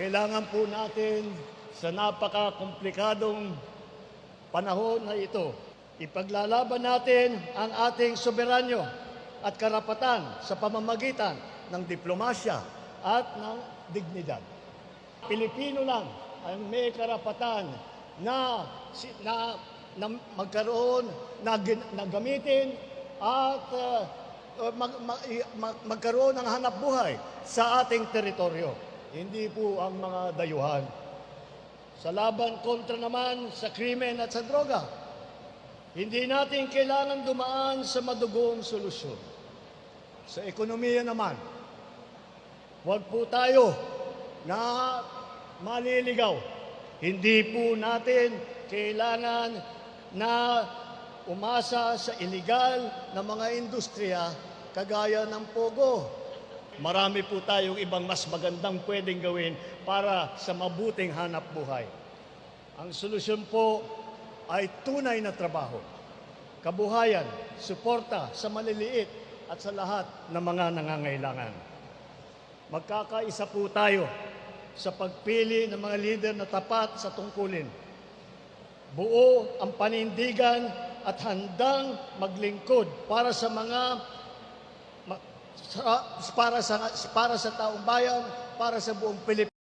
Kailangan po natin sa napaka-komplikadong panahon na ito, ipaglalaban natin ang ating soberanyo at karapatan sa pamamagitan ng diplomasya at ng dignidad. Pilipino lang ang may karapatan na, na, na magkaroon, na, na gamitin at uh, mag, mag- mag- magkaroon ng hanap buhay sa ating teritoryo. Hindi po ang mga dayuhan. Sa laban kontra naman sa krimen at sa droga, hindi natin kailangan dumaan sa madugong solusyon. Sa ekonomiya naman, huwag po tayo na maliligaw. Hindi po natin kailangan na umasa sa illegal na mga industriya kagaya ng Pogo. Marami po tayong ibang mas magandang pwedeng gawin para sa mabuting hanap buhay. Ang solusyon po ay tunay na trabaho, kabuhayan, suporta sa maliliit at sa lahat ng mga nangangailangan. Magkakaisa po tayo sa pagpili ng mga lider na tapat sa tungkulin. Buo ang panindigan at handang maglingkod para sa mga para sa para sa taong bayan, para sa buong Pilipinas.